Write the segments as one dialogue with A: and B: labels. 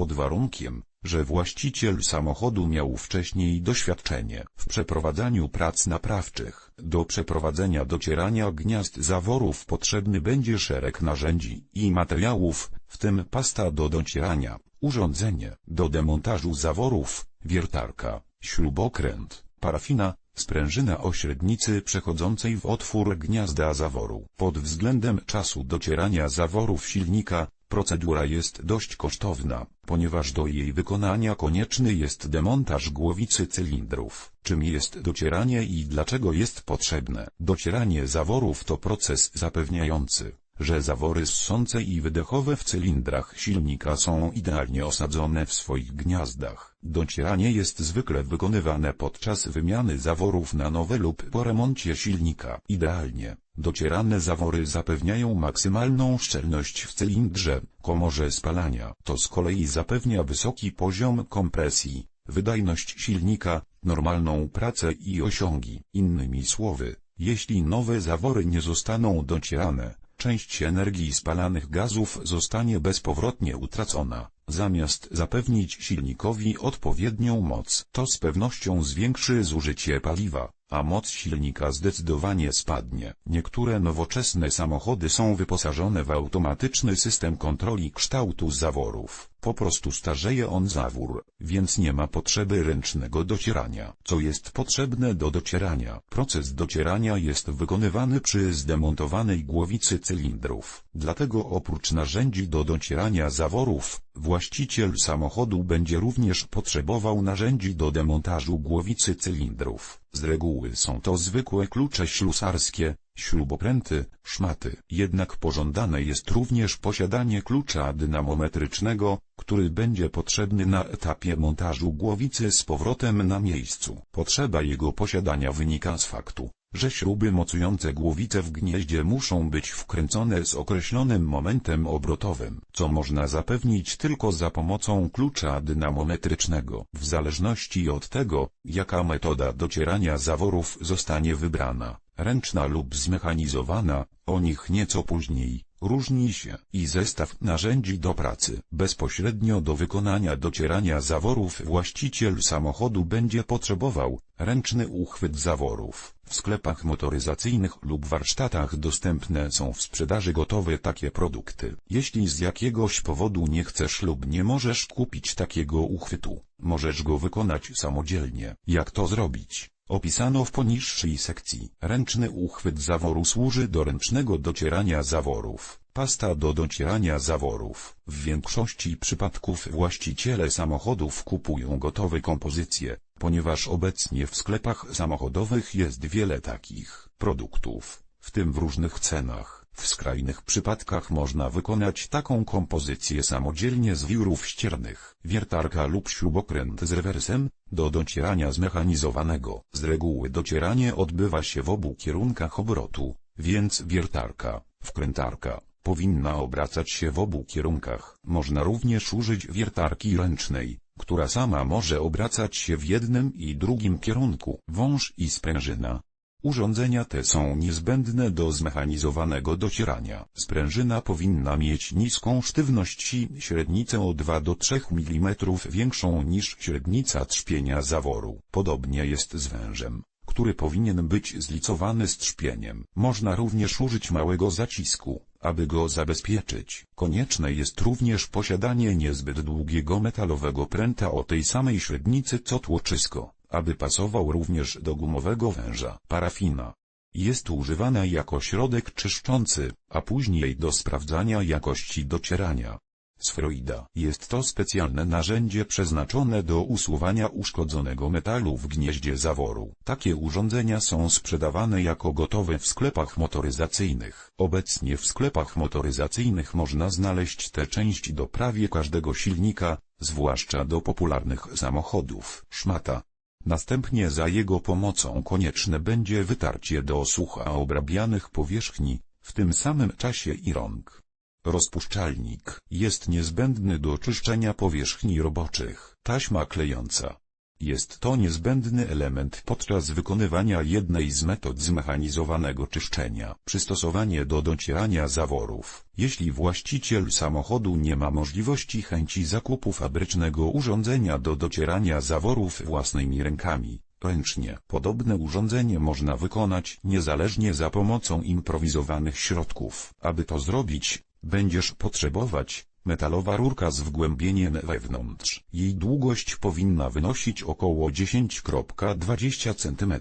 A: pod warunkiem, że właściciel samochodu miał wcześniej doświadczenie w przeprowadzaniu prac naprawczych. Do przeprowadzenia docierania gniazd zaworów potrzebny będzie szereg narzędzi i materiałów, w tym pasta do docierania, urządzenie do demontażu zaworów, wiertarka, śrubokręt, parafina, sprężyna o średnicy przechodzącej w otwór gniazda zaworu. Pod względem czasu docierania zaworów silnika, procedura jest dość kosztowna, ponieważ do jej wykonania konieczny jest demontaż głowicy cylindrów. Czym jest docieranie i dlaczego jest potrzebne? Docieranie zaworów to proces zapewniający, że zawory ssące i wydechowe w cylindrach silnika są idealnie osadzone w swoich gniazdach. Docieranie jest zwykle wykonywane podczas wymiany zaworów na nowe lub po remoncie silnika. Idealnie, docierane zawory zapewniają maksymalną szczelność w cylindrze, komorze spalania. To z kolei zapewnia wysoki poziom kompresji, wydajność silnika, normalną pracę i osiągi. Innymi słowy, jeśli nowe zawory nie zostaną docierane, część energii spalanych gazów zostanie bezpowrotnie utracona. Zamiast zapewnić silnikowi odpowiednią moc, to z pewnością zwiększy zużycie paliwa, a moc silnika zdecydowanie spadnie. Niektóre nowoczesne samochody są wyposażone w automatyczny system kontroli kształtu zaworów. Po prostu starzeje on zawór, więc nie ma potrzeby ręcznego docierania. Co jest potrzebne do docierania? Proces docierania jest wykonywany przy zdemontowanej głowicy cylindrów. Dlatego oprócz narzędzi do docierania zaworów, właściciel samochodu będzie również potrzebował narzędzi do demontażu głowicy cylindrów. Z reguły są to zwykłe klucze ślusarskie, śrubokręty, szmaty. Jednak pożądane jest również posiadanie klucza dynamometrycznego, który będzie potrzebny na etapie montażu głowicy z powrotem na miejscu. Potrzeba jego posiadania wynika z faktu, że śruby mocujące głowicę w gnieździe muszą być wkręcone z określonym momentem obrotowym, co można zapewnić tylko za pomocą klucza dynamometrycznego. W zależności od tego, jaka metoda docierania zaworów zostanie wybrana, ręczna lub zmechanizowana, o nich nieco później, różni się i zestaw narzędzi do pracy. Bezpośrednio do wykonania docierania zaworów właściciel samochodu będzie potrzebował ręczny uchwyt zaworów. W sklepach motoryzacyjnych lub warsztatach dostępne są w sprzedaży gotowe takie produkty. Jeśli z jakiegoś powodu nie chcesz lub nie możesz kupić takiego uchwytu, możesz go wykonać samodzielnie. Jak to zrobić? Opisano w poniższej sekcji. Ręczny uchwyt zaworu służy do ręcznego docierania zaworów. Pasta do docierania zaworów. W większości przypadków właściciele samochodów kupują gotowe kompozycje, ponieważ obecnie w sklepach samochodowych jest wiele takich produktów, w tym w różnych cenach. W skrajnych przypadkach można wykonać taką kompozycję samodzielnie z wiórów ściernych, wiertarka lub śrubokręt z rewersem, do docierania zmechanizowanego. Z reguły docieranie odbywa się w obu kierunkach obrotu, więc wiertarka, wkrętarka, powinna obracać się w obu kierunkach. Można również użyć wiertarki ręcznej, która sama może obracać się w jednym i drugim kierunku. Wąż i sprężyna, Urządzenia te są niezbędne do zmechanizowanego docierania. Sprężyna powinna mieć niską sztywność i średnicę o 2 do 3 mm większą niż średnica trzpienia zaworu. Podobnie jest z wężem, który powinien być zlicowany z trzpieniem. Można również użyć małego zacisku, aby go zabezpieczyć. Konieczne jest również posiadanie niezbyt długiego metalowego pręta o tej samej średnicy co tłoczysko aby pasował również do gumowego węża. Parafina jest używana jako środek czyszczący, a później do sprawdzania jakości docierania. Sferoida jest to specjalne narzędzie przeznaczone do usuwania uszkodzonego metalu w gnieździe zaworu. Takie urządzenia są sprzedawane jako gotowe w sklepach motoryzacyjnych. Obecnie w sklepach motoryzacyjnych można znaleźć tę część do prawie każdego silnika, zwłaszcza do popularnych samochodów szmata. Następnie za jego pomocą konieczne będzie wytarcie do sucha obrabianych powierzchni, w tym samym czasie i rąk. Rozpuszczalnik jest niezbędny do czyszczenia powierzchni roboczych. Taśma klejąca. Jest to niezbędny element podczas wykonywania jednej z metod zmechanizowanego czyszczenia. Przystosowanie do docierania zaworów. Jeśli właściciel samochodu nie ma możliwości chęci zakupu fabrycznego urządzenia do docierania zaworów własnymi rękami, ręcznie. Podobne urządzenie można wykonać niezależnie za pomocą improwizowanych środków. Aby to zrobić, będziesz potrzebować metalowa rurka z wgłębieniem wewnątrz. Jej długość powinna wynosić około 10,20 cm,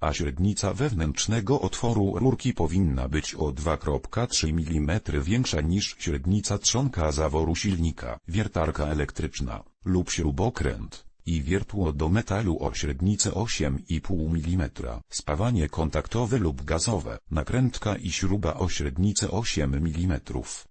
A: a średnica wewnętrznego otworu rurki powinna być o 2,3 mm większa niż średnica trzonka zaworu silnika. Wiertarka elektryczna lub śrubokręt i wiertło do metalu o średnicę 8,5 mm. Spawanie kontaktowe lub gazowe, nakrętka i śruba o średnicę 8 mm.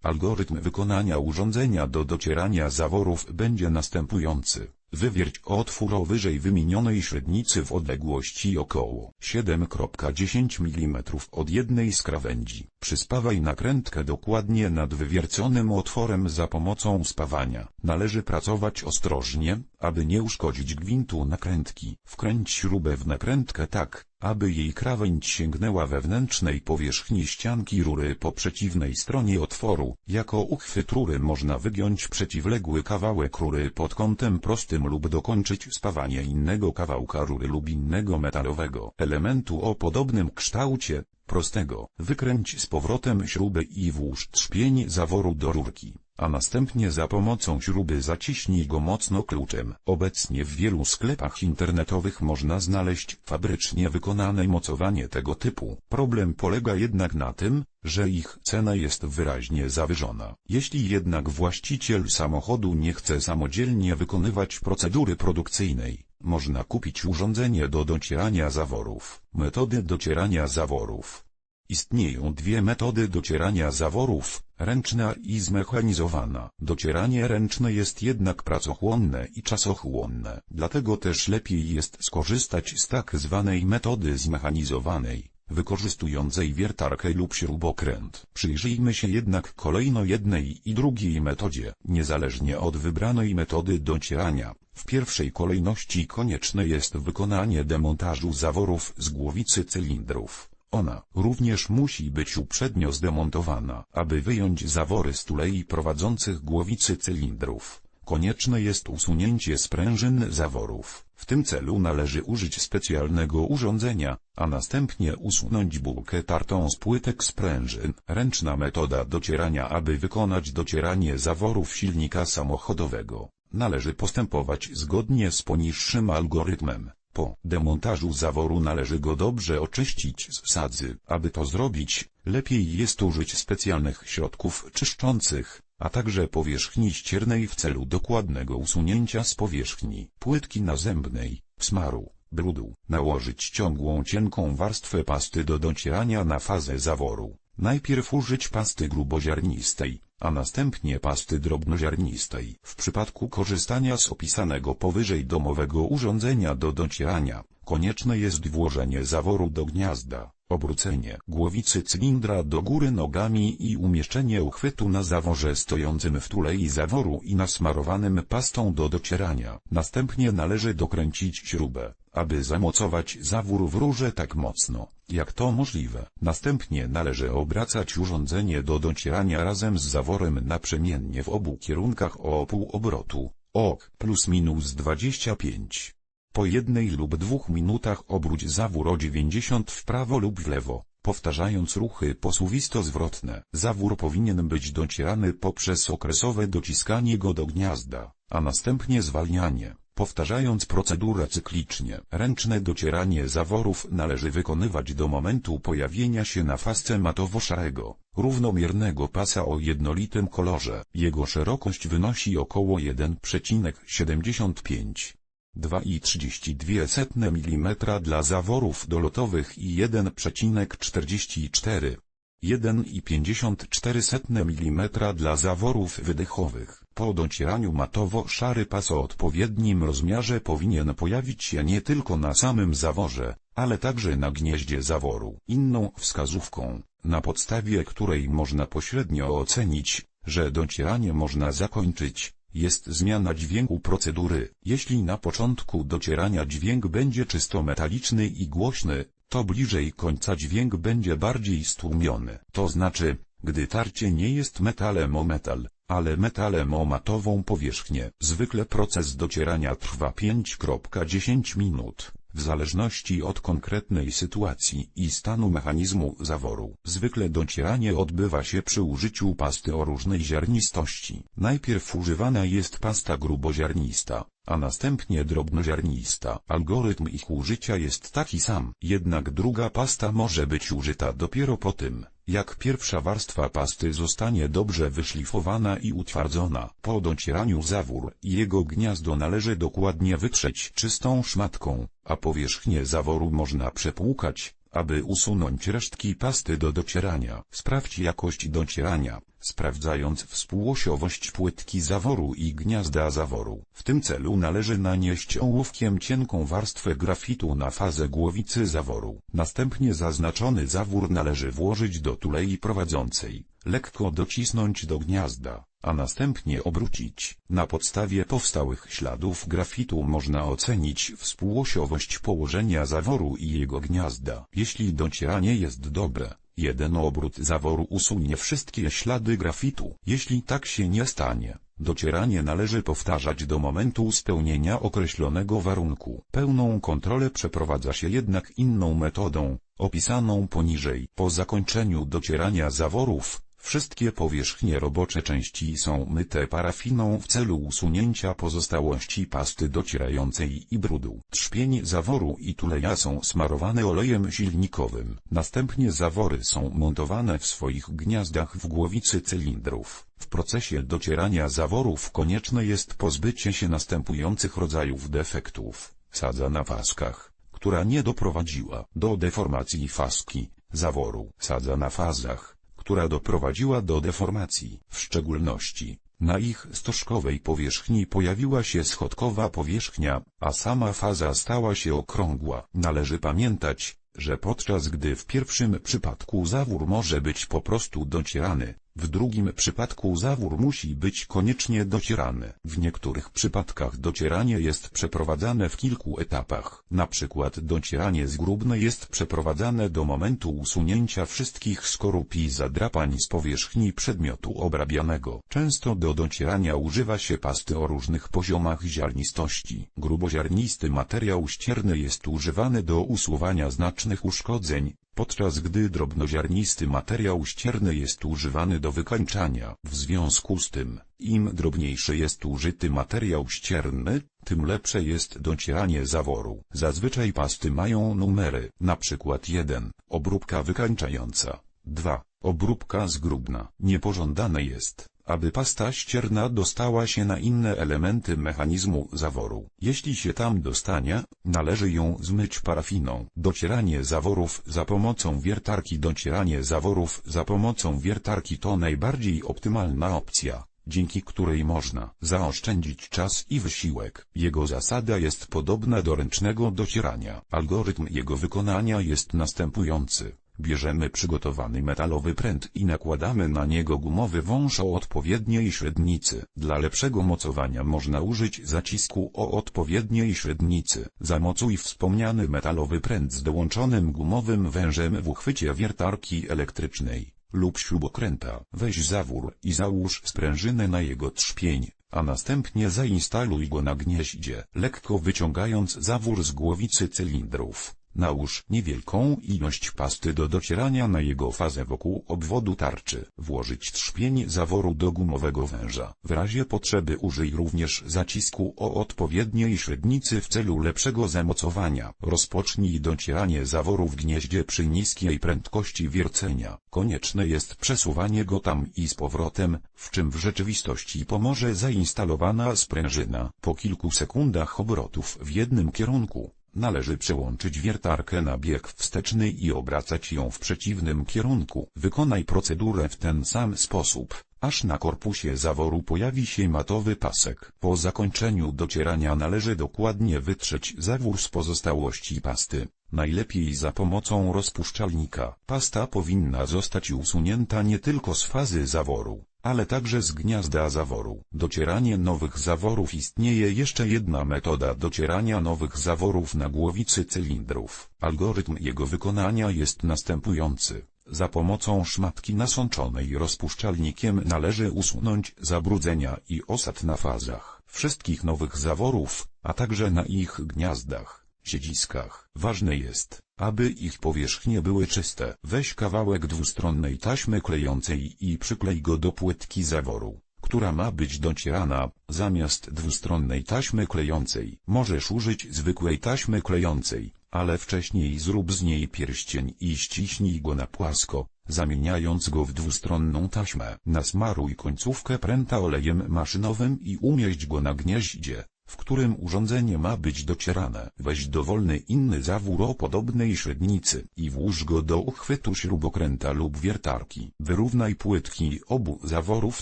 A: Algorytm wykonania urządzenia do docierania zaworów będzie następujący. Wywierć otwór o wyżej wymienionej średnicy w odległości około 7,10 mm od jednej z krawędzi. Przyspawaj nakrętkę dokładnie nad wywierconym otworem za pomocą spawania. Należy pracować ostrożnie, aby nie uszkodzić gwintu nakrętki. Wkręć śrubę w nakrętkę tak, aby jej krawędź sięgnęła wewnętrznej powierzchni ścianki rury po przeciwnej stronie otworu. Jako uchwyt rury można wygiąć przeciwległy kawałek rury pod kątem prostym lub dokończyć spawanie innego kawałka rury lub innego metalowego elementu o podobnym kształcie, prostego. Wykręć z powrotem śrubę i włóż trzpień zaworu do rurki a następnie za pomocą śruby zaciśnij go mocno kluczem. Obecnie w wielu sklepach internetowych można znaleźć fabrycznie wykonane mocowanie tego typu. Problem polega jednak na tym, że ich cena jest wyraźnie zawyżona. Jeśli jednak właściciel samochodu nie chce samodzielnie wykonywać procedury produkcyjnej, można kupić urządzenie do docierania zaworów. Metody docierania zaworów Istnieją dwie metody docierania zaworów, ręczna i zmechanizowana. Docieranie ręczne jest jednak pracochłonne i czasochłonne, dlatego też lepiej jest skorzystać z tak zwanej metody zmechanizowanej, wykorzystującej wiertarkę lub śrubokręt. Przyjrzyjmy się jednak kolejno jednej i drugiej metodzie, niezależnie od wybranej metody docierania. W pierwszej kolejności konieczne jest wykonanie demontażu zaworów z głowicy cylindrów. Ona również musi być uprzednio zdemontowana, aby wyjąć zawory z tulei prowadzących głowicy cylindrów. Konieczne jest usunięcie sprężyn zaworów. W tym celu należy użyć specjalnego urządzenia, a następnie usunąć bułkę tartą z płytek sprężyn. Ręczna metoda docierania Aby wykonać docieranie zaworów silnika samochodowego, należy postępować zgodnie z poniższym algorytmem. Po demontażu zaworu należy go dobrze oczyścić z sadzy. Aby to zrobić, lepiej jest użyć specjalnych środków czyszczących, a także powierzchni ściernej w celu dokładnego usunięcia z powierzchni płytki nazębnej, smaru, brudu. Nałożyć ciągłą cienką warstwę pasty do docierania na fazę zaworu. Najpierw użyć pasty gruboziarnistej, a następnie pasty drobnoziarnistej. W przypadku korzystania z opisanego powyżej domowego urządzenia do docierania, konieczne jest włożenie zaworu do gniazda, obrócenie głowicy cylindra do góry nogami i umieszczenie uchwytu na zaworze stojącym w tulei zaworu i nasmarowanym pastą do docierania. Następnie należy dokręcić śrubę, aby zamocować zawór w rurze tak mocno, jak to możliwe. Następnie należy obracać urządzenie do docierania razem z zaworem naprzemiennie w obu kierunkach o pół obrotu, ok plus minus 25. Po jednej lub dwóch minutach obróć zawór o 90 w prawo lub w lewo, powtarzając ruchy posuwisto-zwrotne. Zawór powinien być docierany poprzez okresowe dociskanie go do gniazda, a następnie zwalnianie. Powtarzając procedurę cyklicznie, ręczne docieranie zaworów należy wykonywać do momentu pojawienia się na fasce matowo-szarego, równomiernego pasa o jednolitym kolorze. Jego szerokość wynosi około 1,75 2,32 mm dla zaworów dolotowych i 1,44 1,54 mm dla zaworów wydechowych. Po docieraniu matowo-szary pas o odpowiednim rozmiarze powinien pojawić się nie tylko na samym zaworze, ale także na gnieździe zaworu. Inną wskazówką, na podstawie której można pośrednio ocenić, że docieranie można zakończyć, jest zmiana dźwięku procedury. Jeśli na początku docierania dźwięk będzie czysto metaliczny i głośny, to bliżej końca dźwięk będzie bardziej stłumiony. To znaczy, gdy tarcie nie jest metalem o metal, ale metalem o matową powierzchnię. Zwykle proces docierania trwa 5.10 minut, w zależności od konkretnej sytuacji i stanu mechanizmu zaworu. Zwykle docieranie odbywa się przy użyciu pasty o różnej ziarnistości. Najpierw używana jest pasta gruboziarnista, a następnie drobnoziarnista. Algorytm ich użycia jest taki sam, jednak druga pasta może być użyta dopiero po tym, jak pierwsza warstwa pasty zostanie dobrze wyszlifowana i utwardzona. Po docieraniu zawór jego gniazdo należy dokładnie wytrzeć czystą szmatką, a powierzchnię zaworu można przepłukać, aby usunąć resztki pasty do docierania. Sprawdź jakość docierania, sprawdzając współosiowość płytki zaworu i gniazda zaworu. W tym celu należy nanieść ołówkiem cienką warstwę grafitu na fazę głowicy zaworu. Następnie zaznaczony zawór należy włożyć do tulei prowadzącej, lekko docisnąć do gniazda, a następnie obrócić. Na podstawie powstałych śladów grafitu można ocenić współosiowość położenia zaworu i jego gniazda. Jeśli docieranie jest dobre, jeden obrót zaworu usunie wszystkie ślady grafitu. Jeśli tak się nie stanie, docieranie należy powtarzać do momentu spełnienia określonego warunku. Pełną kontrolę przeprowadza się jednak inną metodą, opisaną poniżej. Po zakończeniu docierania zaworów, Wszystkie powierzchnie robocze części są myte parafiną w celu usunięcia pozostałości pasty docierającej i brudu. Trzpień zaworu i tuleja są smarowane olejem silnikowym. Następnie zawory są montowane w swoich gniazdach w głowicy cylindrów. W procesie docierania zaworów konieczne jest pozbycie się następujących rodzajów defektów. Sadza na faskach, która nie doprowadziła do deformacji faski, zaworu. Sadza na fazach, która doprowadziła do deformacji. W szczególności, na ich stożkowej powierzchni pojawiła się schodkowa powierzchnia, a sama faza stała się okrągła. Należy pamiętać, że podczas gdy w pierwszym przypadku zawór może być po prostu docierany, w drugim przypadku zawór musi być koniecznie docierany. W niektórych przypadkach docieranie jest przeprowadzane w kilku etapach. Na przykład docieranie zgrubne jest przeprowadzane do momentu usunięcia wszystkich skorup i zadrapań z powierzchni przedmiotu obrabianego. Często do docierania używa się pasty o różnych poziomach ziarnistości. Gruboziarnisty materiał ścierny jest używany do usuwania znacznych uszkodzeń, podczas gdy drobnoziarnisty materiał ścierny jest używany do wykańczania. W związku z tym, im drobniejszy jest użyty materiał ścierny, tym lepsze jest docieranie zaworu. Zazwyczaj pasty mają numery, na przykład 1, obróbka wykańczająca, 2, obróbka zgrubna. Niepożądane jest, aby pasta ścierna dostała się na inne elementy mechanizmu zaworu. Jeśli się tam dostanie, należy ją zmyć parafiną. Docieranie zaworów za pomocą wiertarki Docieranie zaworów za pomocą wiertarki to najbardziej optymalna opcja dzięki której można zaoszczędzić czas i wysiłek. Jego zasada jest podobna do ręcznego docierania. Algorytm jego wykonania jest następujący. Bierzemy przygotowany metalowy pręt i nakładamy na niego gumowy wąż o odpowiedniej średnicy. Dla lepszego mocowania można użyć zacisku o odpowiedniej średnicy. Zamocuj wspomniany metalowy pręt z dołączonym gumowym wężem w uchwycie wiertarki elektrycznej lub śrubokręta. Weź zawór i załóż sprężynę na jego trzpień, a następnie zainstaluj go na gnieździe, lekko wyciągając zawór z głowicy cylindrów. Nałóż niewielką ilość pasty do docierania na jego fazę wokół obwodu tarczy. Włożyć trzpień zaworu do gumowego węża. W razie potrzeby użyj również zacisku o odpowiedniej średnicy w celu lepszego zamocowania. Rozpocznij docieranie zaworu w gnieździe przy niskiej prędkości wiercenia. Konieczne jest przesuwanie go tam i z powrotem, w czym w rzeczywistości pomoże zainstalowana sprężyna. Po kilku sekundach obrotów w jednym kierunku, Należy przełączyć wiertarkę na bieg wsteczny i obracać ją w przeciwnym kierunku. Wykonaj procedurę w ten sam sposób, aż na korpusie zaworu pojawi się matowy pasek. Po zakończeniu docierania należy dokładnie wytrzeć zawór z pozostałości pasty. Najlepiej za pomocą rozpuszczalnika. Pasta powinna zostać usunięta nie tylko z fazy zaworu, ale także z gniazda zaworu. Docieranie nowych zaworów istnieje jeszcze jedna metoda docierania nowych zaworów na głowicy cylindrów. Algorytm jego wykonania jest następujący. Za pomocą szmatki nasączonej rozpuszczalnikiem należy usunąć zabrudzenia i osad na fazach wszystkich nowych zaworów, a także na ich gniazdach, siedziskach. Ważne jest, aby ich powierzchnie były czyste. Weź kawałek dwustronnej taśmy klejącej i przyklej go do płytki zaworu, która ma być docierana, zamiast dwustronnej taśmy klejącej. Możesz użyć zwykłej taśmy klejącej, ale wcześniej zrób z niej pierścień i ściśnij go na płasko, zamieniając go w dwustronną taśmę. Nasmaruj końcówkę pręta olejem maszynowym i umieść go na gnieździe, w którym urządzenie ma być docierane. Weź dowolny inny zawór o podobnej średnicy i włóż go do uchwytu śrubokręta lub wiertarki. Wyrównaj płytki obu zaworów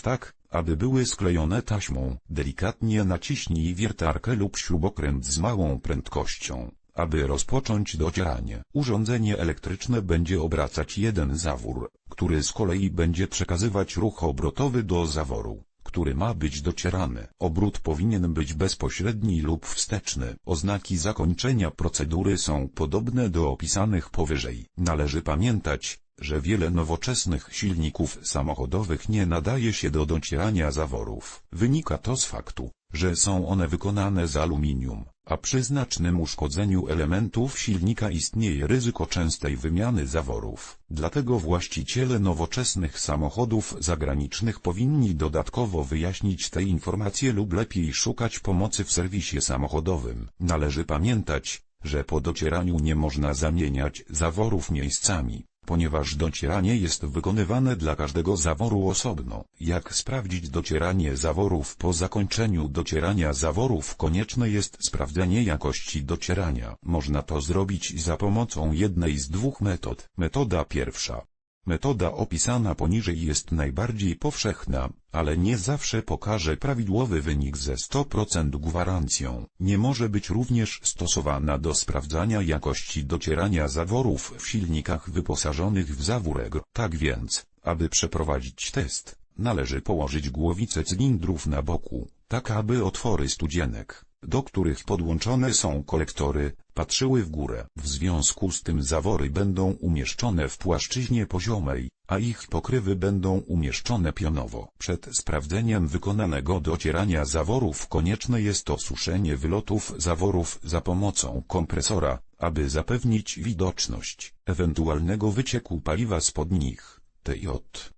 A: tak, aby były sklejone taśmą. Delikatnie naciśnij wiertarkę lub śrubokręt z małą prędkością. Aby rozpocząć docieranie, urządzenie elektryczne będzie obracać jeden zawór, który z kolei będzie przekazywać ruch obrotowy do zaworu, który ma być docierany. Obrót powinien być bezpośredni lub wsteczny. Oznaki zakończenia procedury są podobne do opisanych powyżej. Należy pamiętać, że wiele nowoczesnych silników samochodowych nie nadaje się do docierania zaworów. Wynika to z faktu, że są one wykonane z aluminium, a przy znacznym uszkodzeniu elementów silnika istnieje ryzyko częstej wymiany zaworów. Dlatego właściciele nowoczesnych samochodów zagranicznych powinni dodatkowo wyjaśnić te informacje lub lepiej szukać pomocy w serwisie samochodowym. Należy pamiętać, że po docieraniu nie można zamieniać zaworów miejscami ponieważ docieranie jest wykonywane dla każdego zaworu osobno. Jak sprawdzić docieranie zaworów po zakończeniu docierania zaworów konieczne jest sprawdzenie jakości docierania. Można to zrobić za pomocą jednej z dwóch metod. Metoda pierwsza. Metoda opisana poniżej jest najbardziej powszechna, ale nie zawsze pokaże prawidłowy wynik ze 100% gwarancją. Nie może być również stosowana do sprawdzania jakości docierania zaworów w silnikach wyposażonych w zawór. Tak więc, aby przeprowadzić test, należy położyć głowice cylindrów na boku, tak aby otwory studzienek, do których podłączone są kolektory, patrzyły w górę. W związku z tym zawory będą umieszczone w płaszczyźnie poziomej, a ich pokrywy będą umieszczone pionowo. Przed sprawdzeniem wykonanego docierania zaworów konieczne jest osuszenie wylotów zaworów za pomocą kompresora, aby zapewnić widoczność ewentualnego wycieku paliwa spod nich. TJ.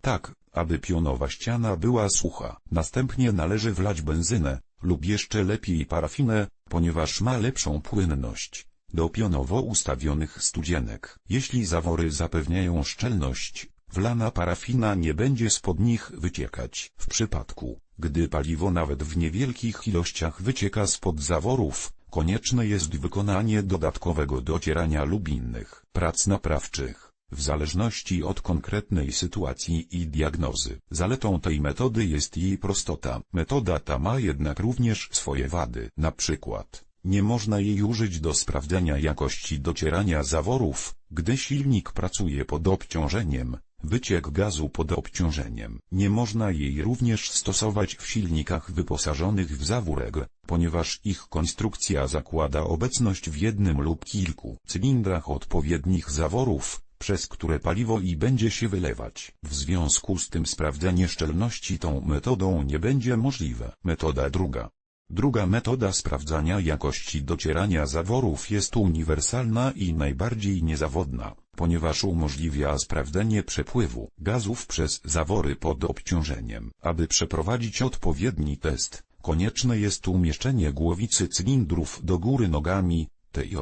A: Tak, aby pionowa ściana była sucha. Następnie należy wlać benzynę, lub jeszcze lepiej parafinę, ponieważ ma lepszą płynność, do pionowo ustawionych studzienek. Jeśli zawory zapewniają szczelność, wlana parafina nie będzie spod nich wyciekać. W przypadku, gdy paliwo nawet w niewielkich ilościach wycieka spod zaworów, konieczne jest wykonanie dodatkowego docierania lub innych prac naprawczych w zależności od konkretnej sytuacji i diagnozy. Zaletą tej metody jest jej prostota. Metoda ta ma jednak również swoje wady. Na przykład, nie można jej użyć do sprawdzenia jakości docierania zaworów, gdy silnik pracuje pod obciążeniem, wyciek gazu pod obciążeniem. Nie można jej również stosować w silnikach wyposażonych w zawór EGR, ponieważ ich konstrukcja zakłada obecność w jednym lub kilku cylindrach odpowiednich zaworów, przez które paliwo i będzie się wylewać. W związku z tym sprawdzenie szczelności tą metodą nie będzie możliwe. Metoda druga. Druga metoda sprawdzania jakości docierania zaworów jest uniwersalna i najbardziej niezawodna, ponieważ umożliwia sprawdzenie przepływu gazów przez zawory pod obciążeniem. Aby przeprowadzić odpowiedni test, konieczne jest umieszczenie głowicy cylindrów do góry nogami, TJ,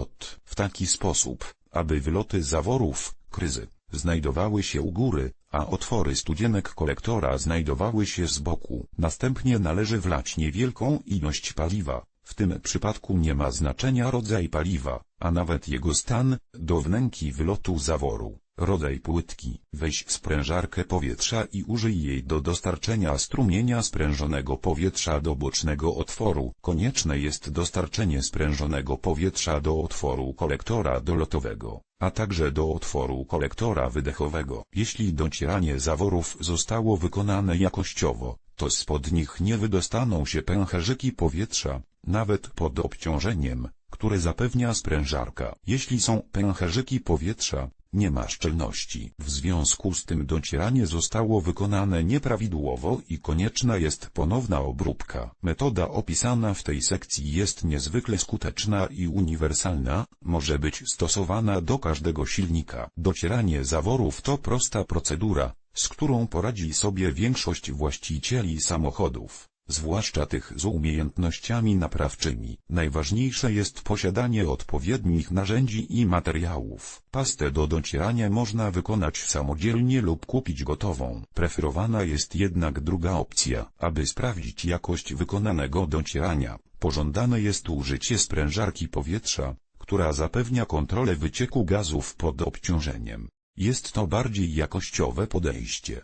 A: w taki sposób, aby wyloty zaworów, kryzy, znajdowały się u góry, a otwory studzienek kolektora znajdowały się z boku. Następnie należy wlać niewielką ilość paliwa, W tym przypadku nie ma znaczenia rodzaj paliwa, a nawet jego stan, do wnęki wylotu zaworu, rodzaj płytki. Weź sprężarkę powietrza i użyj jej do dostarczenia strumienia sprężonego powietrza do bocznego otworu. Konieczne jest dostarczenie sprężonego powietrza do otworu kolektora dolotowego, a także do otworu kolektora wydechowego. Jeśli docieranie zaworów zostało wykonane jakościowo, to spod nich nie wydostaną się pęcherzyki powietrza, nawet pod obciążeniem, które zapewnia sprężarka. Jeśli są pęcherzyki powietrza, nie ma szczelności. W związku z tym docieranie zostało wykonane nieprawidłowo i konieczna jest ponowna obróbka. Metoda opisana w tej sekcji jest niezwykle skuteczna i uniwersalna, może być stosowana do każdego silnika. Docieranie zaworów to prosta procedura, z którą poradzi sobie większość właścicieli samochodów zwłaszcza tych z umiejętnościami naprawczymi. Najważniejsze jest posiadanie odpowiednich narzędzi i materiałów. Pastę do docierania można wykonać samodzielnie lub kupić gotową. Preferowana jest jednak druga opcja. Aby sprawdzić jakość wykonanego docierania, pożądane jest użycie sprężarki powietrza, która zapewnia kontrolę wycieku gazów pod obciążeniem. Jest to bardziej jakościowe podejście.